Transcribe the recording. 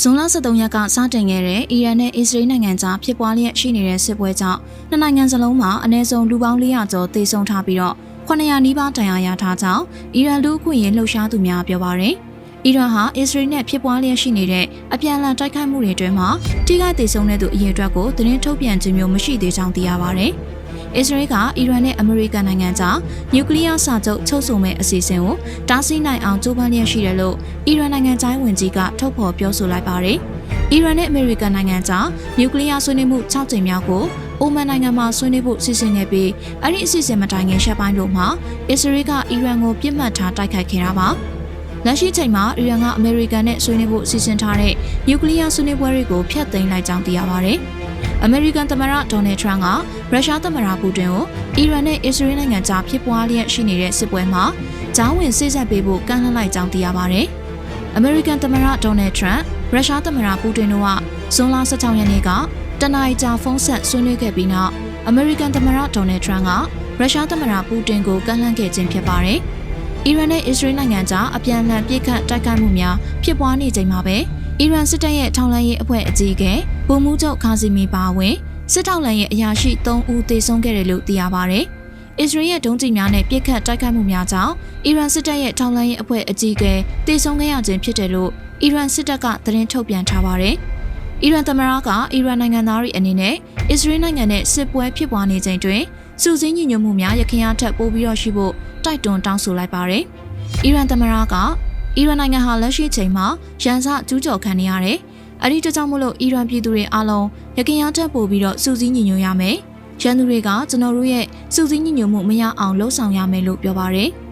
ဇွန်လ23ရက်ကစတင်ခဲ့တဲ့အီရန်နဲ့အစ္စရေးနိုင်ငံကြားဖြစ်ပွားလျက်ရှိနေတဲ့စစ်ပွဲကြောင့်နှစ်နိုင်ငံစလုံးမှာအနည်းဆုံးလူပေါင်း400ကျော်သေဆုံးထားပြီးတော့900နီးပါးတန်ရာရထားကြောင်းအီရန်လူ့အခွင့်အရေးလှုပ်ရှားသူများပြောပါရယ် အီရန်ဟာအစ္စရေးနဲ့ဖြစ်ပွားလျက်ရှိနေတဲ့အပြန်အလှန်တိုက်ခိုက်မှုတွေအတွင်းမှာထိခိုက်ဒေဆုံးတဲ့သူအရေအတွက်ကိုသတင်းထုတ်ပြန်ခြင်းမျိုးမရှိသေးကြောင်းသိရပါဗျ။အစ္စရေးကအီရန်နဲ့အမေရိကန်နိုင်ငံကြားနျူကလ িয়ার စာချုပ်ချုပ်ဆိုမဲ့အစီအစဉ်ကိုတားဆီးနိုင်အောင်ကြိုးပမ်းလျက်ရှိတယ်လို့အီရန်နိုင်ငံသားဝန်ကြီးကထုတ်ဖော်ပြောဆိုလိုက်ပါတယ်။အီရန်နဲ့အမေရိကန်နိုင်ငံကြားနျူကလ িয়ার ဆွေးနွေးမှု6ကြိမ်မြောက်ကိုအိုမန်နိုင်ငံမှာဆွေးနွေးဖို့စီစဉ်ခဲ့ပြီးအဲ့ဒီအစီအစဉ်မတိုင်ခင်ရှက်ပိုင်းတို့မှာအစ္စရေးကအီရန်ကိုပြစ်မှတ်ထားတိုက်ခိုက်ခဲ့တာပါ။ လက်ရှိချိန်မှာအီရန်ကအမေရိကန်နဲ့ဆွေးနွေးဖို့စီစဉ်ထားတဲ့နျူကလ িয়ার ဆွေးနွေးပွဲတွေကိုဖျက်သိမ်းလိုက်ကြောင်းသိရပါဗျ။အမေရိကန်သမ္မတဒေါ်နယ်ထရန့်ကရုရှားသမ္မတပူတင်ကိုအီရန်နဲ့အစ္စရေးနိုင်ငံကြားဖြစ်ပွားလျက်ရှိနေတဲ့စစ်ပွဲမှာဂျောင်းဝင်စိတ်ဆက်ပေးဖို့ကန့်လန့်လိုက်ကြောင်းသိရပါဗျ။အမေရိကန်သမ္မတဒေါ်နယ်ထရန့်ရုရှားသမ္မတပူတင်တို့ကဇွန်လ16ရက်နေ့ကတနအီကြာဖုန်းဆက်ဆွေးနွေးခဲ့ပြီးနောက်အမေရိကန်သမ္မတဒေါ်နယ်ထရန့်ကရုရှားသမ္မတပူတင်ကိုကန့်လန့်ခဲ့ခြင်းဖြစ်ပါတယ်။ အီရန်နဲ့အစ္စရေးနိုင်ငံကြားအပြန်အလှန်ပြစ်ခတ်တိုက်ခိုက်မှုများဖြစ်ပွားနေချိန်မှာပဲအီရန်စစ်တပ်ရဲ့ထောက်လှမ်းရေးအဖွဲ့အကြီးအကဲဗိုလ်မှူးချုပ်ခါစီမီပါဝင်စစ်ထောက်လှမ်းရေးအရာရှိ3ဦးသေဆုံးခဲ့တယ်လို့သိရပါဗျ။အစ္စရေးရဲ့ဒုံးကျည်များနဲ့ပြစ်ခတ်တိုက်ခိုက်မှုများကြောင့်အီရန်စစ်တပ်ရဲ့ထောက်လှမ်းရေးအဖွဲ့အကြီးအကဲသေဆုံးခဲ့ရခြင်းဖြစ်တယ်လို့အီရန်စစ်တပ်ကသတင်းထုတ်ပြန်ထားပါတယ်။အီရန်သမ္မတကအီရန်နိုင်ငံသားတွေအနေနဲ့အစ္စရေးနိုင်ငံနဲ့စစ်ပွဲဖြစ်ပွားနေချိန်တွင် စုစည်းညီညွတ်မှုများရခင်အားထက်ပိုပြီးတော့ရှိဖို့တိုက်တွန်းတောင်းဆိုလိုက်ပါတယ်။အီရန်သမ္မတကအီရန်နိုင်ငံဟာလက်ရှိချိန်မှာရန်စကျူးကျော်ခံနေရတယ်။အဲဒီတကြောင့်မို့လို့အီရန်ပြည်သူတွေအားလုံးရခင်အားထက်ပိုပြီးတော့စုစည်းညီညွတ်ရမယ်။ရန်သူတွေကကျွန်တော်တို့ရဲ့စုစည်းညီညွတ်မှုမရအောင်လှုံ့ဆော်ရမယ်လို့ပြောပါတယ်။